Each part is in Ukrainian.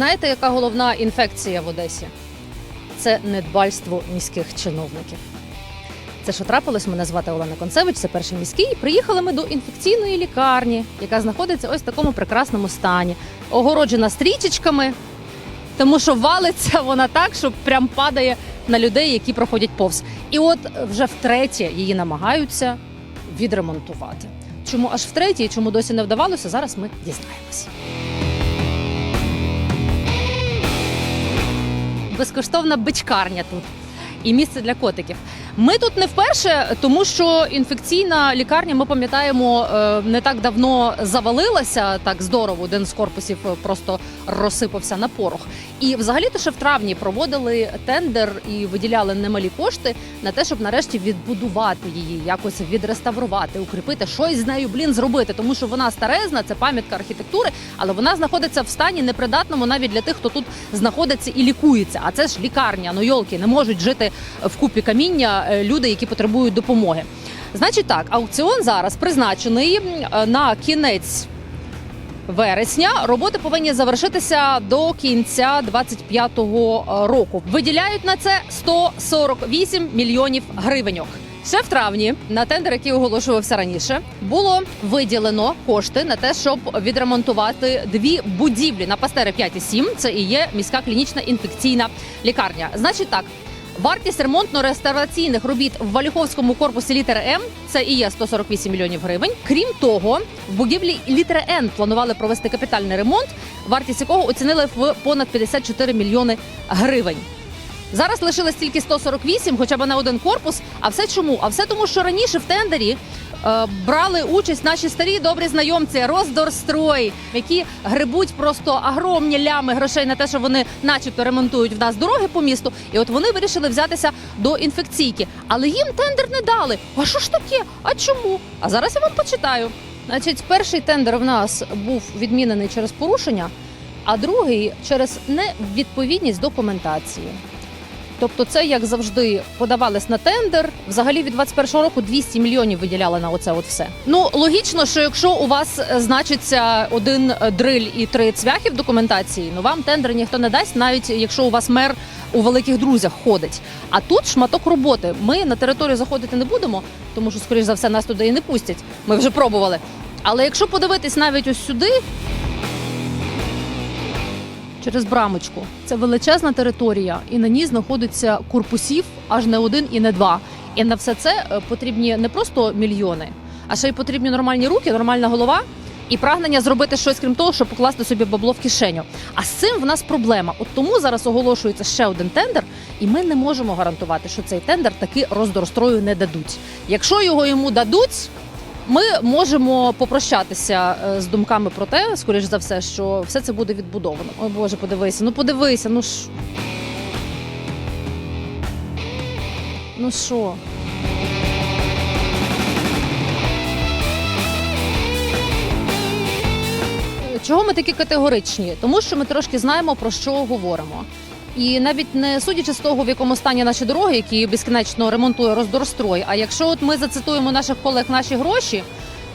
Знаєте, яка головна інфекція в Одесі? Це недбальство міських чиновників. Це що трапилось? Мене звати Олена Концевич, це перший міський. Приїхали ми до інфекційної лікарні, яка знаходиться ось в такому прекрасному стані, огороджена стрічечками, тому що валиться вона так, що прям падає на людей, які проходять повз. І от вже втретє її намагаються відремонтувати. Чому аж втретє чому досі не вдавалося, зараз ми дізнаємося. Безкоштовна бичкарня тут і місце для котиків. Ми тут не вперше, тому що інфекційна лікарня, ми пам'ятаємо, е, не так давно завалилася так здорово. Один з корпусів е, просто розсипався на порох. І взагалі то ще в травні проводили тендер і виділяли немалі кошти на те, щоб нарешті відбудувати її, якось відреставрувати, укріпити, щось з нею блін зробити, тому що вона старезна, це пам'ятка архітектури, але вона знаходиться в стані непридатному навіть для тих, хто тут знаходиться і лікується. А це ж лікарня. Ну йолки, не можуть жити в купі каміння е, люди, які потребують допомоги. Значить так, аукціон зараз призначений е, на кінець. Вересня роботи повинні завершитися до кінця 25-го року. Виділяють на це 148 мільйонів гривеньок. Ще в травні на тендер, який оголошувався раніше, було виділено кошти на те, щоб відремонтувати дві будівлі на Пастери 5 і 7. Це і є міська клінічна інфекційна лікарня. Значить так. Вартість ремонтно-реставраційних робіт в Валюховському корпусі літери М це і є 148 мільйонів гривень. Крім того, в будівлі літери Н планували провести капітальний ремонт, вартість якого оцінили в понад 54 мільйони гривень. Зараз лишилось тільки 148, хоча б на один корпус. А все чому? А все тому, що раніше в тендері е, брали участь наші старі добрі знайомці Роздорстрой, які грибуть просто огромні лями грошей на те, що вони, начебто, ремонтують в нас дороги по місту. І от вони вирішили взятися до інфекційки. Але їм тендер не дали. А що ж таке? А чому? А зараз я вам почитаю. Значить, перший тендер в нас був відмінений через порушення, а другий через невідповідність документації. Тобто, це як завжди подавались на тендер. Взагалі від 21-го року 200 мільйонів виділяли на оце от все. Ну логічно, що якщо у вас е, значиться один дриль і три цвяхи в документації, ну вам тендер ніхто не дасть, навіть якщо у вас мер у великих друзях ходить. А тут шматок роботи. Ми на територію заходити не будемо, тому що, скоріш за все, нас туди і не пустять. Ми вже пробували. Але якщо подивитись навіть ось сюди, через брамочку. Це величезна територія, і на ній знаходиться корпусів аж не один і не два. І на все це е, потрібні не просто мільйони, а ще й потрібні нормальні руки, нормальна голова і прагнення зробити щось крім того, щоб покласти собі бабло в кишеню. А з цим в нас проблема. От тому зараз оголошується ще один тендер, і ми не можемо гарантувати, що цей тендер таки роздорстрою не дадуть. Якщо його йому дадуть. Ми можемо попрощатися е, з думками про те, скоріш за все, що все це буде відбудовано. Ой Боже, подивися, ну подивися, ну ж. Ну що? Чого ми такі категоричні? Тому що ми трошки знаємо про що говоримо. І навіть не судячи з того, в якому стані наші дороги, які безкінечно ремонтує роздорстрой. А якщо от ми зацитуємо наших колег наші гроші,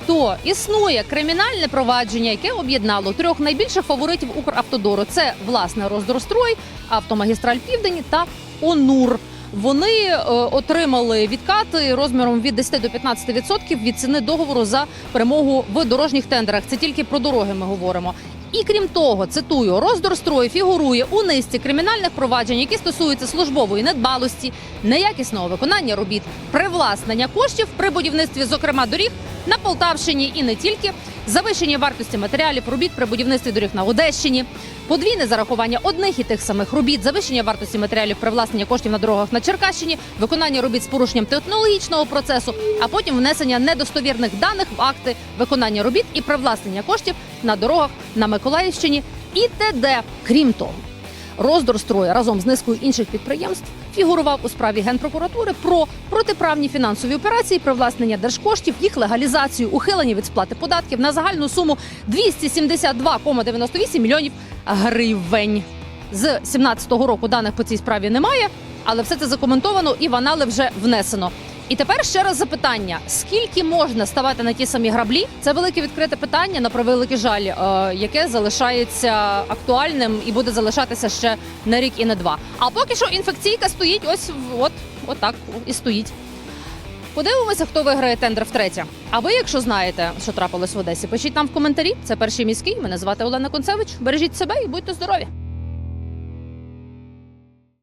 то існує кримінальне провадження, яке об'єднало трьох найбільших фаворитів Укравтодору. Це власне роздорстрой, автомагістраль Південь та Онур. Вони е, отримали відкати розміром від 10 до 15% від ціни договору за перемогу в дорожніх тендерах. Це тільки про дороги ми говоримо. І крім того, цитую, роздорстрой фігурує у низці кримінальних проваджень, які стосуються службової недбалості, неякісного виконання робіт, привласнення коштів при будівництві, зокрема доріг на Полтавщині і не тільки, завищення вартості матеріалів робіт при будівництві доріг на Одещині, подвійне зарахування одних і тих самих робіт, завищення вартості матеріалів привласнення коштів на дорогах на Черкащині, виконання робіт з порушенням технологічного процесу, а потім внесення недостовірних даних в акти. Виконання робіт і привласнення коштів на дорогах на Миколаївщині і т.д. Крім того, Роздорстрой разом з низкою інших підприємств фігурував у справі генпрокуратури про протиправні фінансові операції, привласнення держкоштів, їх легалізацію, ухилення від сплати податків на загальну суму 272,98 мільйонів гривень. З 2017 року даних по цій справі немає, але все це закоментовано і в анали вже внесено. І тепер ще раз запитання: скільки можна ставати на ті самі граблі? Це велике відкрите питання, на превеликий жаль, е, яке залишається актуальним і буде залишатися ще на рік і на два. А поки що інфекційка стоїть ось от, от так і стоїть. Подивимося, хто виграє тендер втретє. А ви, якщо знаєте, що трапилось в Одесі, пишіть нам в коментарі. Це перший міський. Мене звати Олена Концевич. Бережіть себе і будьте здорові.